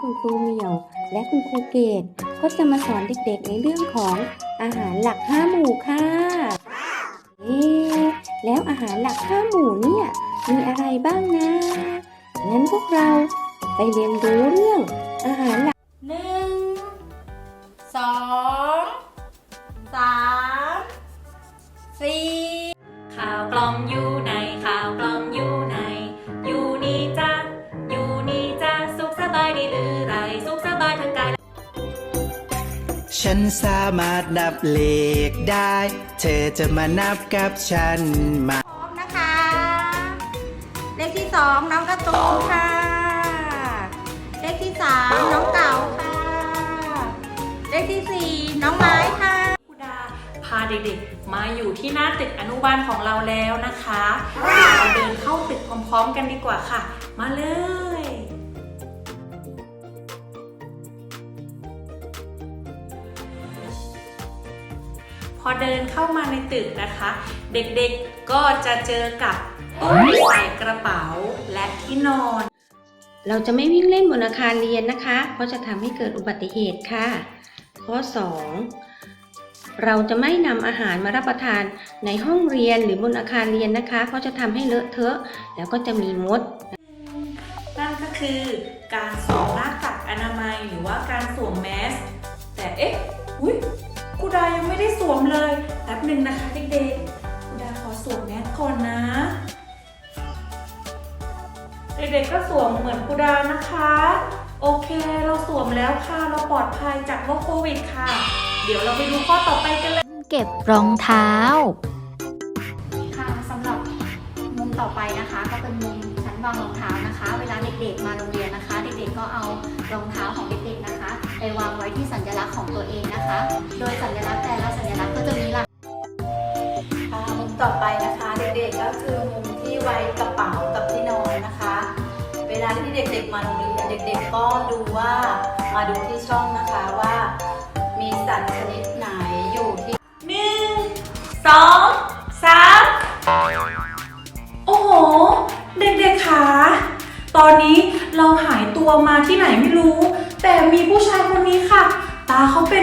คุณครูเหมียว และคุณครูเกดก็จะมาสอนเด็กๆในเรื่องของอาหารหลักห้าหมู่ค่ะ เอ๊แล้วอาหารหลักห้าหมู่เนี่ยมีอะไรบ้างนะ งั้นพวกเราไปเรียนรู้เรื่องอาหารหลักหนึ่งสอง ฉันสามารถนับเลขได้ เธอจะมานับกับฉันมาพร้อมนะคะ เลขที่สองน้องการะตูนค่ะ เลขที่สามน้องเก๋าค่ะ เลขที่สี่น้องไม้ค่ะคุดาพาเด็กๆ มาอยู่ที่หน้าตึกอนุบาลของเราแล้วนะคะเดี๋ยวเราเดินเข้าตึกพร้อมๆ กันดีกว่าค่ะ มาเลย อเดินเข้ามาในตึกนะคะ เด็กๆก็จะเจอกับตู้ใส่กระเป๋าและที่นอน เราจะไม่วิ่งเล่นบนอาคารเรียนนะคะ เพราะจะทำให้เกิดอุบัติเหตุค่ะ ข้อ 2 เราจะไม่นำอาหารมารับประทานในห้องเรียนหรือบนอาคารเรียนนะคะ เพราะจะทำให้เลอะเทอะ แล้วก็จะมีมด นั่นก็คือการสวมหน้ากากอนามัยหรือว่าการสวมแมส แต่เอ๊ะ อุ้ย ครูดายังไม่ได้สวมเลยแป๊บหนึ่งนะคะเด็กๆครูดาขอสวมแมสก่อนนะ เด็กๆก็สวมเหมือนครูดานะคะ โอเคเราสวมแล้วค่ะเราปลอดภัยจากโรคโควิดค่ะ เดี๋ยวเราไปดูข้อต่อไปกันเลย เก็บรองเท้า ค่ะสำหรับมุมต่อไปนะคะก็เป็นมุมชั้นวางรองเท้านะคะ เวลาเด็กๆมาโรงเรียนนะคะ เด็กๆก็เอารองเท้าของเด็กๆนะคะ ไปวางไว้ที่สัญ โดยสัญลักษณ์แต่ละสัญลักษณ์ก็จะมีหลักมุมต่อไปนะคะ เด็กๆก็คือมุมที่ไว้กระเป๋ากับที่นอนนะคะ เวลาที่เด็กๆมาโรงเรียนเด็กๆก็ดูว่ามาดูที่ช่องนะคะว่า มีสัตว์ชนิดไหนอยู่ที่หนึ่งสองสามโอ้โห เด็กๆคะตอนนี้เราหายตัวมาที่ไหนไม่รู้ แต่มีผู้ชายคนนี้ค่ะ ตาเขาเป็น